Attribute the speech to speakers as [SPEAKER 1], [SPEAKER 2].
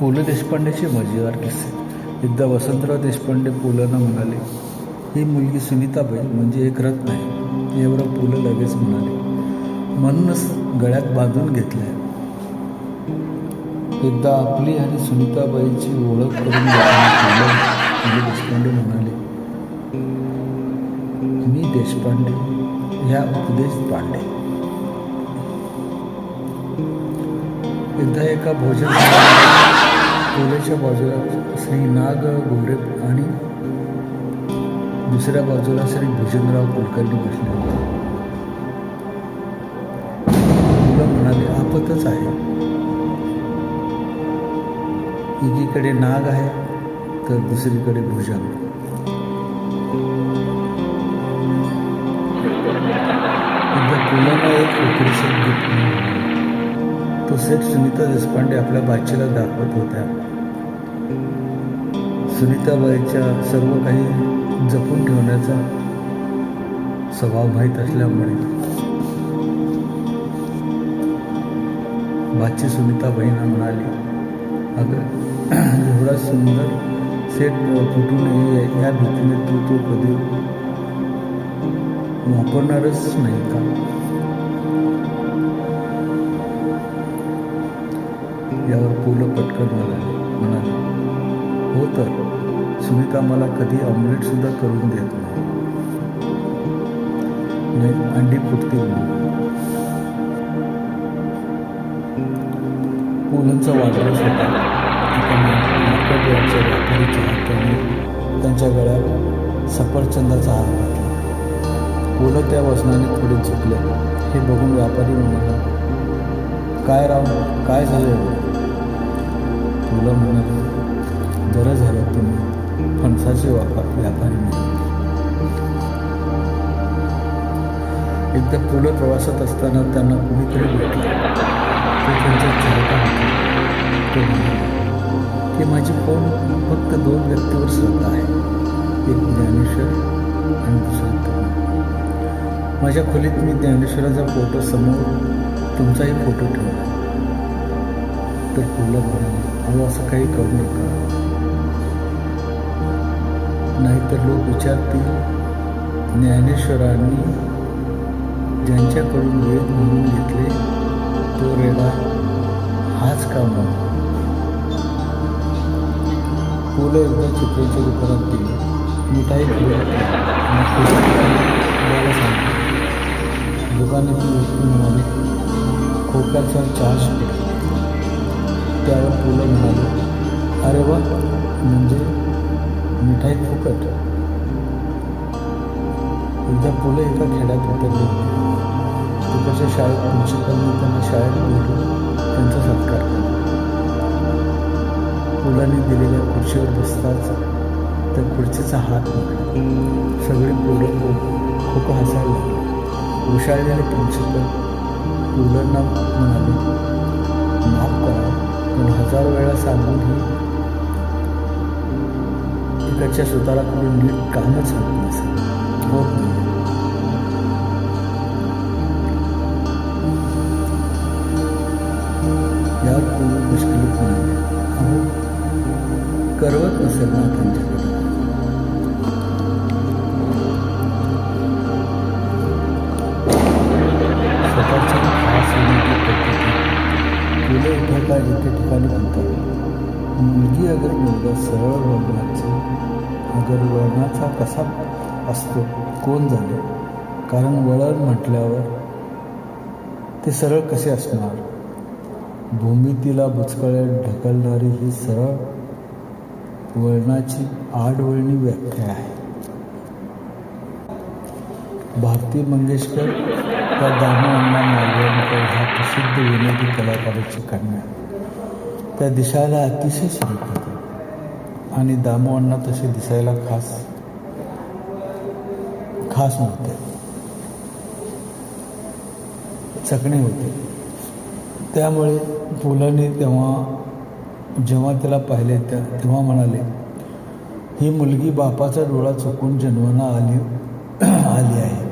[SPEAKER 1] पु ल देशपांडेचे मजेदार किस्से. एकदा वसंतराव देशपांडे पुलंना म्हणाले ही मुलगी सुनीताबाई म्हणजे एक रत्न आहे. एवढं पु ल लगेच म्हणाले म्हणूनच गळ्यात बांधून घेतलंय. एकदा आपली आणि सुनीताबाईची ओळख करून पु ल देशपांडे म्हणाले मी देशपांडे ह्या उपदेश पांडे. एकदा एका भोजन कोलेच्या बाजूला श्री नाग गोरे आणि दुसऱ्या बाजूला श्री भुजंगराव कुलकर्णी बसले होते. मुलं म्हणाले आपतच आहे. एकीकडे नाग आहे तर दुसरीकडे भुजंग. एकदा पुण्याला एक उकडी गिफ्ट सेट सुनीता देशपांडे आपल्या बाचीला दाखवत होत्या. सुनीताबाईच्या सर्व काही जपून ठेवण्याचा स्वभाव माहीत असल्यामुळे बाची सुनीताबाईंना म्हणाली अगं एवढा सुंदर सेट फुटू नये या भीतीने तू तो कधी वापरणारच नाही का? यावर पुलं पटकन म्हणाले म्हणाले हो तर सुनीता मला कधी ऑमलेट सुद्धा करून देत नाही. अंडी फुटतील म्हणून. पुलंचा वाढदिवस होता. मार्केट व्यापारीच्या हाताने त्यांच्या गळ्यात सफरचंदाचा हार घातला. पुलं त्या वसनाने थोडे झुकले. हे बघून व्यापारी म्हणाला काय राव काय झालं तुला म्हणाले बरं झालं तुम्ही फणसाचे वापर व्यापारी नाही. एकदा पुलं प्रवासात असताना त्यांना कुणीतरी भेटलं. ते त्यांचा चालका होता. तो म्हणाला की माझी फोन फक्त दोन व्यक्तीवर श्रद्धा आहे. एक ज्ञानेश्वर आणि दुसरा तुम्ही माझ्या खोलीत मी ज्ञानेश्वराचा फोटो समोर तुमचाही फोटो ठेवला. तर तुला म्हणाले अहो असं काही करू नका. नाहीतर लोक विचारतील ज्ञानेश्वरांनी ज्यांच्याकडून वेद म्हणून घेतले तो रेडा हाच का म्हणून? पुलं एकदा चित्रेच्या दुकानात गेली मिठाई घेऊन मला दुकानातील व्यक्ती म्हणाले खोक्याचा चहा त्यावर पुलं म्हणाले अरे वा म्हणजे मिठाई फुकट. एकदा पुलं एका खेड्यात उतरले. तिकडच्या शाळेत प्रिन्सिपलने त्यांना शाळेत भेटून त्यांचा सत्कार केला. पुलाने दिलेल्या खुर्चीवर बसताच त्या खुर्चीचा हात सगळे सगळी खूप खूप हसायला लागली. विशाळलेले प्रिन्सिपल पुलांना म्हणाले पण हजार वेळा सांगूनही तिकडच्या कोणी नीट कामच होत नसेल. होत नाही. यात कोणी मुश्किलीत म्हणाले करवत नसेल ना त्यांच्याकडे. मुलं एखादा एके ठिकाणी म्हणतात मुलगी अगर मुलगा सरळ वळणाचे अगर वळणाचा कसा असतो कोण झाले कारण वळण म्हटल्यावर ते सरळ कसे असणार? भूमितीला बुचकळ्यात ढकलणारी ही सरळ वळणाची आडवळणी व्याख्या आहे. भारती मंगेशकर त्या दामू अण्णा मालवणकर ह्या प्रसिद्ध विनोदी कलाकाराची कन्या त्या दिसायला अतिशय सुरेख होते आणि दामू अण्णा तसे दिसायला खास खास नव्हते चकणे होते त्यामुळे पुलाने तेव्हा जेव्हा त्याला पाहिले त्या तेव्हा म्हणाले ही मुलगी बापाचा डोळा चुकून जन्माला आली आली आहे.